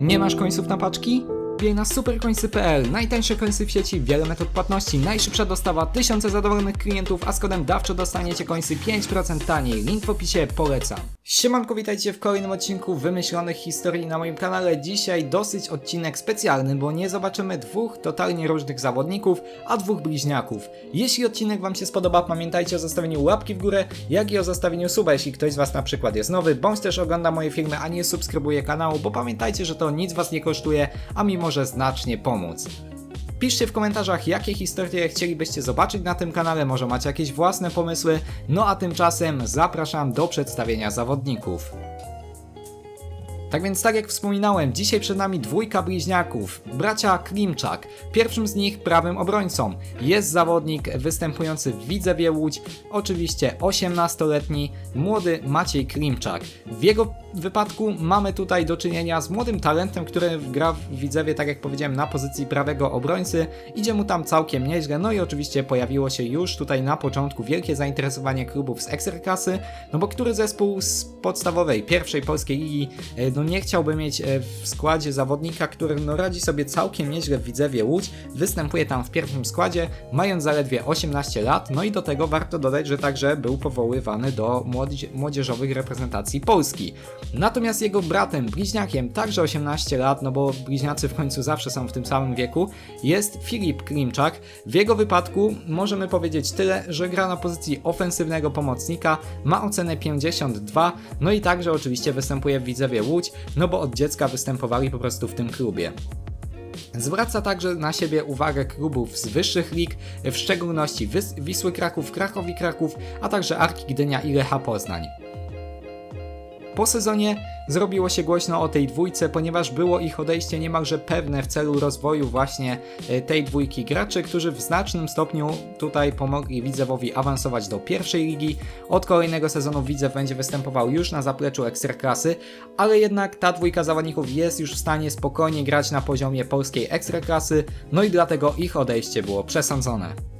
Nie masz końców na paczki? Wbij na superkońcy.pl, najtańsze końcy w sieci, wiele metod płatności, najszybsza dostawa, tysiące zadowolonych klientów, a z kodem DAWCZO dostaniecie końcy 5% taniej. Link w opisie, polecam. Siemanko, witajcie w kolejnym odcinku wymyślonych historii na moim kanale. Dzisiaj dosyć odcinek specjalny, bo nie zobaczymy dwóch totalnie różnych zawodników, a dwóch bliźniaków. Jeśli odcinek Wam się spodoba, pamiętajcie o zostawieniu łapki w górę, jak i o zostawieniu suba, jeśli ktoś z Was na przykład jest nowy, bądź też ogląda moje filmy, a nie subskrybuje kanału, bo pamiętajcie, że to nic Was nie kosztuje, a mi może znacznie pomóc. Piszcie w komentarzach, jakie historie chcielibyście zobaczyć na tym kanale, może macie jakieś własne pomysły, no a tymczasem zapraszam do przedstawienia zawodników. Tak więc, tak jak wspominałem, dzisiaj przed nami dwójka bliźniaków, bracia Klimczak. Pierwszym z nich prawym obrońcą jest zawodnik występujący w Widzewie Łódź, oczywiście 18-letni młody Maciej Klimczak. W jego wypadku mamy tutaj do czynienia z młodym talentem, który gra w Widzewie, tak jak powiedziałem, na pozycji prawego obrońcy. Idzie mu tam całkiem nieźle, no i oczywiście pojawiło się już tutaj na początku wielkie zainteresowanie klubów z Ekstraklasy, no bo który zespół z podstawowej, pierwszej polskiej ligi, e, nie chciałby mieć e, w składzie zawodnika, który no radzi sobie całkiem nieźle w Widzewie Łódź, występuje tam w pierwszym składzie, mając zaledwie 18 lat, no i do tego warto dodać, że także był powoływany do młodzież- młodzieżowych reprezentacji Polski. Natomiast jego bratem, bliźniakiem, także 18 lat, no bo bliźniacy w końcu zawsze są w tym samym wieku, jest Filip Klimczak. W jego wypadku możemy powiedzieć tyle, że gra na pozycji ofensywnego pomocnika, ma ocenę 52, no i także oczywiście występuje w Widzewie Łódź, no bo od dziecka występowali po prostu w tym klubie. Zwraca także na siebie uwagę klubów z wyższych lig, w szczególności Wisły Kraków, Krakowi Kraków, a także Arki Gdynia i Lecha Poznań. Po sezonie zrobiło się głośno o tej dwójce, ponieważ było ich odejście niemalże pewne w celu rozwoju właśnie e, tej dwójki graczy, którzy w znacznym stopniu tutaj pomogli Widzewowi awansować do pierwszej ligi. Od kolejnego sezonu Widzew będzie występował już na zapleczu Ekstraklasy, ale jednak ta dwójka zawodników jest już w stanie spokojnie grać na poziomie polskiej Ekstraklasy, no i dlatego ich odejście było przesądzone.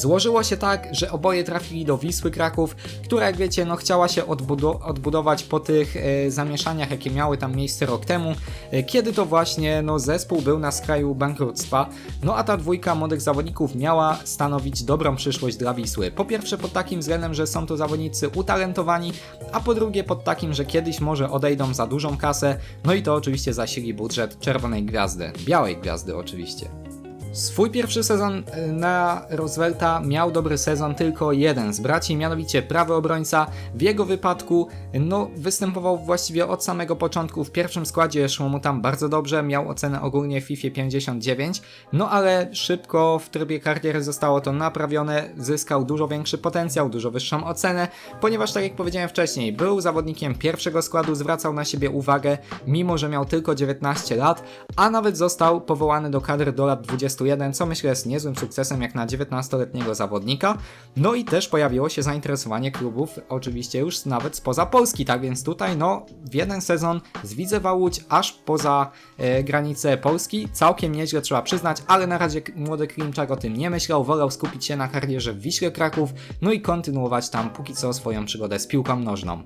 Złożyło się tak, że oboje trafili do Wisły Kraków, która jak wiecie, no chciała się odbudo- odbudować po tych e, zamieszaniach, jakie miały tam miejsce rok temu, e, kiedy to właśnie no, zespół był na skraju bankructwa. No a ta dwójka młodych zawodników miała stanowić dobrą przyszłość dla Wisły. Po pierwsze pod takim względem, że są to zawodnicy utalentowani, a po drugie pod takim, że kiedyś może odejdą za dużą kasę, no i to oczywiście zasili budżet Czerwonej Gwiazdy, Białej Gwiazdy oczywiście. Swój pierwszy sezon y, na Roosevelta miał dobry sezon tylko jeden z braci, mianowicie prawy obrońca. W jego wypadku no, występował właściwie od samego początku w pierwszym składzie, szło mu tam bardzo dobrze, miał ocenę ogólnie w FIFA 59, no ale szybko w trybie kariery zostało to naprawione, zyskał dużo większy potencjał, dużo wyższą ocenę, ponieważ tak jak powiedziałem wcześniej, był zawodnikiem pierwszego składu, zwracał na siebie uwagę, mimo że miał tylko 19 lat, a nawet został powołany do kadry do lat 21, co myślę jest niezłym sukcesem jak na 19-letniego zawodnika. No i też pojawiło się zainteresowanie klubów, oczywiście już nawet spoza Polski, tak więc tutaj no w jeden sezon z Widzewa Łódź aż poza e, granice Polski, całkiem nieźle trzeba przyznać, ale na razie młody Klimczak o tym nie myślał, wolał skupić się na karierze w Wiśle Kraków, no i kontynuować tam póki co swoją przygodę z piłką nożną.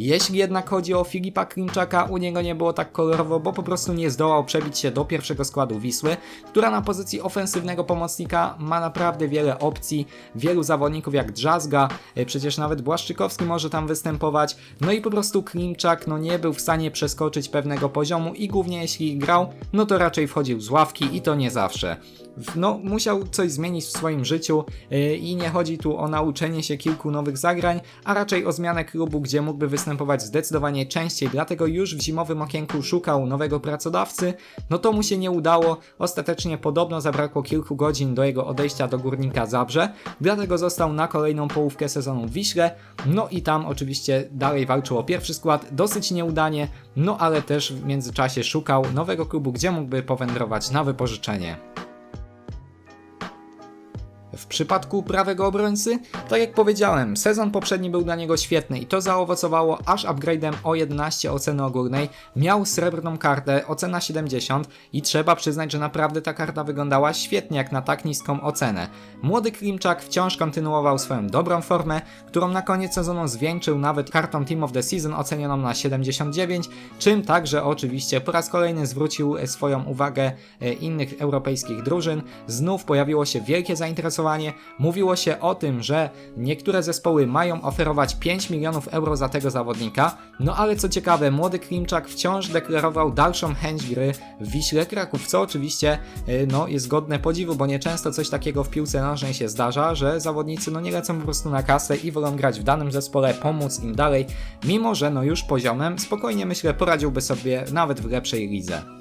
Jeśli jednak chodzi o Filipa Klimczaka, u niego nie było tak kolorowo, bo po prostu nie zdołał przebić się do pierwszego składu Wisły, która na pozycji ofensywnego pomocnika ma naprawdę wiele opcji, wielu zawodników jak Drzazga, e, przecież nawet Błaszczykowski może tam występować, no i po prostu Klimczak no nie był w stanie przeskoczyć pewnego poziomu i głównie jeśli grał, no to raczej wchodził z ławki i to nie zawsze. No, musiał coś zmienić w swoim życiu yy, i nie chodzi tu o nauczenie się kilku nowych zagrań, a raczej o zmianę klubu, gdzie mógłby występować zdecydowanie częściej, dlatego już w zimowym okienku szukał nowego pracodawcy. No to mu się nie udało, ostatecznie podobno zabrakło kilku godzin do jego odejścia do Górnika Zabrze, dlatego został na kolejną połówkę sezonu w Wiśle, no i tam oczywiście dalej walczył o pierwszy skład, dosyć nieudanie, no ale też w międzyczasie szukał nowego klubu, gdzie mógłby powędrować na wypożyczenie. W przypadku prawego obrońcy, tak jak powiedziałem, sezon poprzedni był dla niego świetny i to zaowocowało aż upgrade'em o 11 oceny ogólnej. Miał srebrną kartę, ocena 70 i trzeba przyznać, że naprawdę ta karta wyglądała świetnie jak na tak niską ocenę. Młody Klimczak wciąż kontynuował swoją dobrą formę, którą na koniec sezonu zwieńczył nawet kartą Team of the Season ocenioną na 79, czym także oczywiście po raz kolejny zwrócił swoją uwagę e, innych europejskich drużyn. Znów pojawiło się wielkie zainteresowanie. Mówiło się o tym, że niektóre zespoły mają oferować 5 milionów euro za tego zawodnika. No ale co ciekawe, młody Klimczak wciąż deklarował dalszą chęć gry w Wiśle Kraków, co oczywiście e, no, jest godne podziwu, bo nieczęsto coś takiego w piłce nożnej się zdarza, że zawodnicy no, nie lecą po prostu na kasę i wolą grać w danym zespole, pomóc im dalej, mimo że no już poziomem spokojnie myślę poradziłby sobie nawet w lepszej lidze.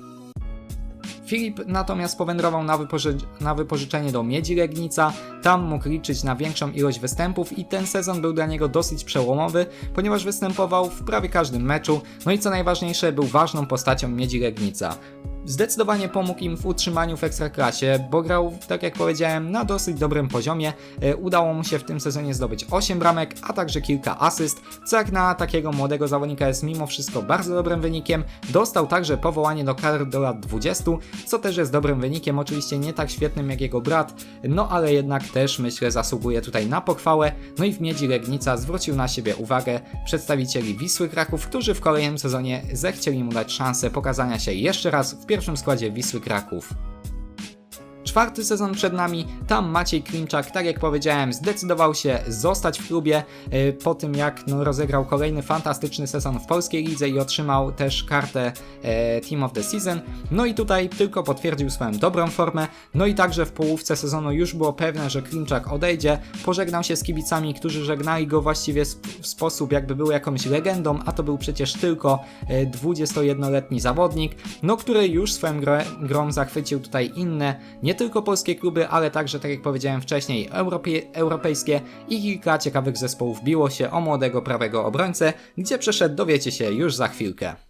Filip natomiast powędrował na, wypoży na wypożyczenie do Miedzi Legnica, tam mógł liczyć na większą ilość występów i ten sezon był dla niego dosyć przełomowy, ponieważ występował w prawie każdym meczu, no i co najważniejsze był ważną postacią Miedzi Legnica. Zdecydowanie pomógł im w utrzymaniu w ekstraklasie, bo grał, tak jak powiedziałem, na dosyć dobrym poziomie. E, Udało mu się w tym sezonie zdobyć 8 bramek, a także kilka asyst, co jak na takiego młodego zawodnika jest mimo wszystko bardzo dobrym wynikiem. Dostał także powołanie do kadry do lat 20, co też jest dobrym wynikiem, oczywiście nie tak świetnym jak jego brat, no ale jednak też myślę zasługuje tutaj na pochwałę. No i w Miedzi Legnica zwrócił na siebie uwagę przedstawicieli Wisły Kraków, którzy w kolejnym sezonie zechcieli mu dać szansę pokazania się jeszcze raz w pierwszym składzie Wisły Kraków. Czwarty sezon przed nami, tam Maciej Klimczak, tak jak powiedziałem, zdecydował się zostać w klubie e, po tym jak no, rozegrał kolejny fantastyczny sezon w polskiej lidze i otrzymał też kartę e, Team of the Season. No i tutaj tylko potwierdził swoją dobrą formę, no i także w połówce sezonu już było pewne, że Klimczak odejdzie, pożegnał się z kibicami, którzy żegnali go właściwie w sposób jakby był jakąś legendą, a to był przecież tylko e, 21-letni zawodnik, no który już swoją grą zachwycił tutaj inne, nie tylko polskie kluby, ale także, tak jak powiedziałem wcześniej, europejskie i kilka ciekawych zespołów biło się o młodego prawego obrońcę, gdzie przeszedł dowiecie się już za chwilkę.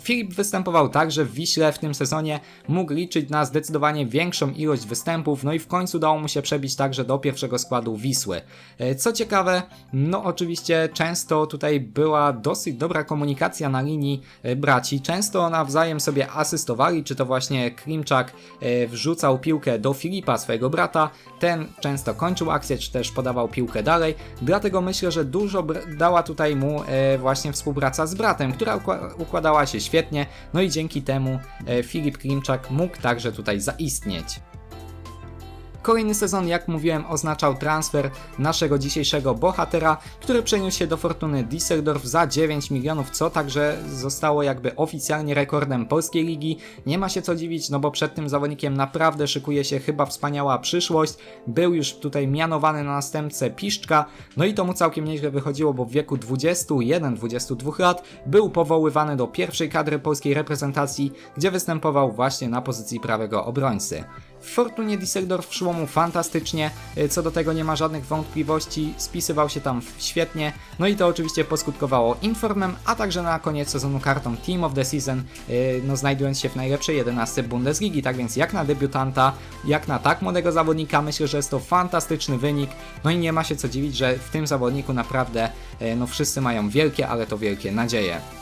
Filip występował także w Wiśle w tym sezonie, mógł liczyć na zdecydowanie większą ilość występów, no i w końcu udało mu się przebić także do pierwszego składu Wisły. E, Co ciekawe, no oczywiście często tutaj była dosyć dobra komunikacja na linii e, braci, często nawzajem sobie asystowali, czy to właśnie Klimczak e, wrzucał piłkę do Filipa, swojego brata, ten często kończył akcję, czy też podawał piłkę dalej, dlatego myślę, że dużo dała tutaj mu właśnie współpraca z bratem, która ukła- układała się świetnie, no i dzięki temu e, Filip Klimczak mógł także tutaj zaistnieć. Kolejny sezon, jak mówiłem, oznaczał transfer naszego dzisiejszego bohatera, który przeniósł się do Fortuny Düsseldorf za 9 milionów, co także zostało jakby oficjalnie rekordem polskiej ligi. Nie ma się co dziwić, no bo przed tym zawodnikiem naprawdę szykuje się chyba wspaniała przyszłość. Był już tutaj mianowany na następcę Piszczka, no i to mu całkiem nieźle wychodziło, bo w wieku 21-22 lat był powoływany do pierwszej kadry polskiej reprezentacji, gdzie występował właśnie na pozycji prawego obrońcy. W Fortunie Düsseldorf szło mu fantastycznie, y, co do tego nie ma żadnych wątpliwości, spisywał się tam świetnie, no i to oczywiście poskutkowało informem, a także na koniec sezonu kartą Team of the Season, y, no znajdując się w najlepszej 11 Bundesligi, tak więc jak na debiutanta, jak na tak młodego zawodnika, myślę, że jest to fantastyczny wynik, no i nie ma się co dziwić, że w tym zawodniku naprawdę, y, no wszyscy mają wielkie, ale to wielkie nadzieje.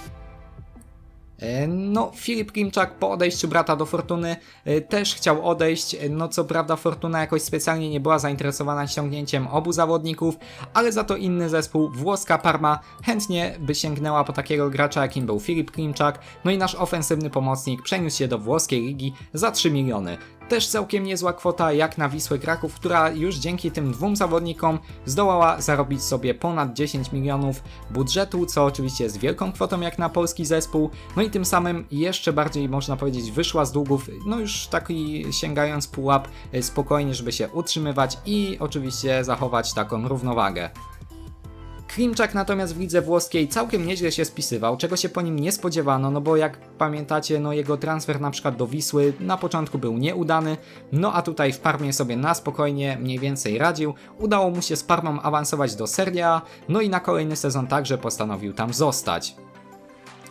E, No, Filip Klimczak po odejściu brata do Fortuny e, też chciał odejść. E, No, co prawda, Fortuna jakoś specjalnie nie była zainteresowana ściągnięciem obu zawodników, ale za to inny zespół, włoska Parma, chętnie by sięgnęła po takiego gracza, jakim był Filip Klimczak. No i nasz ofensywny pomocnik przeniósł się do włoskiej ligi za 3 miliony. Też całkiem niezła kwota jak na Wisłę Kraków, która już dzięki tym dwóm zawodnikom zdołała zarobić sobie ponad 10 milionów budżetu, co oczywiście jest wielką kwotą jak na polski zespół. No i tym samym jeszcze bardziej można powiedzieć wyszła z długów, no już taki sięgając pułap e, spokojnie, żeby się utrzymywać i oczywiście zachować taką równowagę. Klimczak natomiast w lidze włoskiej całkiem nieźle się spisywał, czego się po nim nie spodziewano, no bo jak pamiętacie, no jego transfer na przykład do Wisły na początku był nieudany, no a tutaj w Parmie sobie na spokojnie mniej więcej radził, udało mu się z Parmą awansować do Serie A, no i na kolejny sezon także postanowił tam zostać.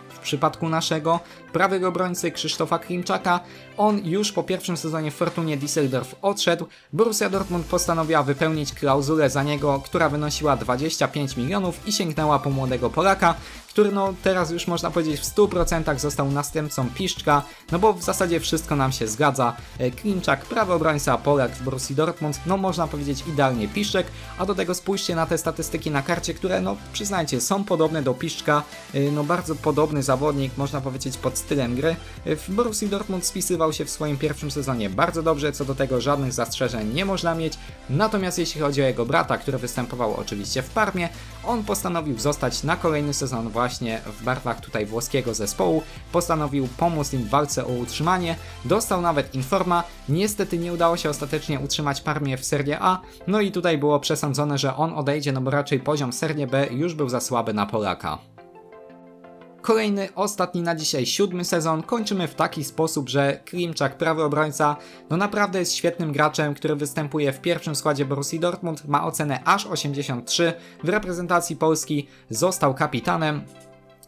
W przypadku naszego prawego obrońcy Krzysztofa Klimczaka, on już po pierwszym sezonie w Fortunie Düsseldorf odszedł. Borussia Dortmund postanowiła wypełnić klauzulę za niego, która wynosiła 25 milionów i sięgnęła po młodego Polaka, który no teraz już można powiedzieć w 100% został następcą Piszczka, no bo w zasadzie wszystko nam się zgadza. E, Klimczak, prawy obrońca, Polak w Borussii Dortmund, no można powiedzieć idealnie Piszczek, a do tego spójrzcie na te statystyki na karcie, które no przyznajcie są podobne do Piszczka, E, no bardzo podobny zawodnik, można powiedzieć pod stylem gry. W Borussii Dortmund spisywał się w swoim pierwszym sezonie bardzo dobrze, co do tego żadnych zastrzeżeń nie można mieć, natomiast jeśli chodzi o jego brata, który występował oczywiście w Parmie, on postanowił zostać na kolejny sezon właśnie w barwach tutaj włoskiego zespołu, postanowił pomóc im w walce o utrzymanie, dostał nawet informa, niestety nie udało się ostatecznie utrzymać Parmie w Serie A, no i tutaj było przesądzone, że on odejdzie, no bo raczej poziom Serie B już był za słaby na Polaka. Kolejny, ostatni na dzisiaj siódmy sezon. Kończymy w taki sposób, że Klimczak, prawy obrońca, no naprawdę jest świetnym graczem, który występuje w pierwszym składzie Borussii Dortmund, ma ocenę aż 83, w reprezentacji Polski został kapitanem,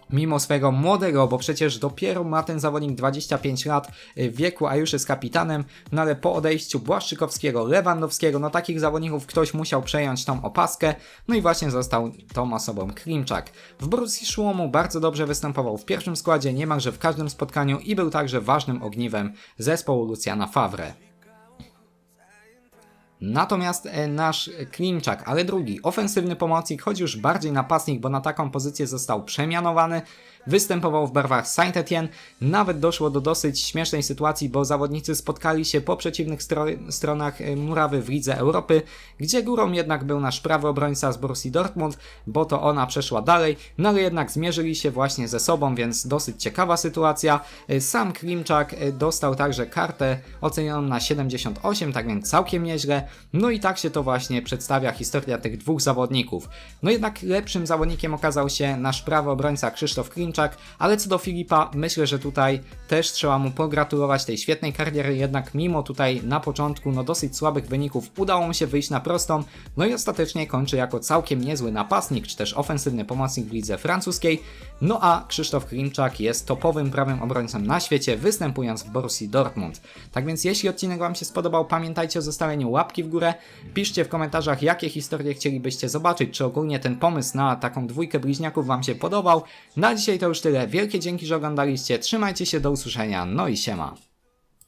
mimo swojego młodego, bo przecież dopiero ma ten zawodnik 25 lat w wieku, a już jest kapitanem, no ale po odejściu Błaszczykowskiego, Lewandowskiego, no takich zawodników ktoś musiał przejąć tą opaskę, no i właśnie został tą osobą Klimczak. W Borussii szło mu bardzo dobrze występował w pierwszym składzie, niemalże w każdym spotkaniu i był także ważnym ogniwem zespołu Luciana Favre. Natomiast e, nasz Klimczak, ale drugi, ofensywny pomocnik, choć już bardziej napastnik, bo na taką pozycję został przemianowany, występował w barwach Saint-Étienne. Nawet doszło do dosyć śmiesznej sytuacji, bo zawodnicy spotkali się po przeciwnych stro- stronach e, murawy w Lidze Europy, gdzie górą jednak był nasz prawy obrońca z Borussii Dortmund, bo to ona przeszła dalej, no ale jednak zmierzyli się właśnie ze sobą, więc dosyć ciekawa sytuacja. E, Sam Klimczak dostał także kartę ocenioną na 78, tak więc całkiem nieźle. No i tak się to właśnie przedstawia historia tych dwóch zawodników. No jednak lepszym zawodnikiem okazał się nasz prawy obrońca Krzysztof Klimczak, ale co do Filipa, myślę, że tutaj też trzeba mu pogratulować tej świetnej kariery, jednak mimo tutaj na początku no dosyć słabych wyników udało mu się wyjść na prostą, no i ostatecznie kończy jako całkiem niezły napastnik, czy też ofensywny pomocnik w lidze francuskiej, no a Krzysztof Klimczak jest topowym prawym obrońcą na świecie, występując w Borussii Dortmund. Tak więc jeśli odcinek Wam się spodobał, pamiętajcie o zostawieniu łapki w górę, piszcie w komentarzach jakie historie chcielibyście zobaczyć, czy ogólnie ten pomysł na taką dwójkę bliźniaków Wam się podobał. Na dzisiaj to już tyle, wielkie dzięki, że oglądaliście, trzymajcie się, do usłyszenia, no i siema.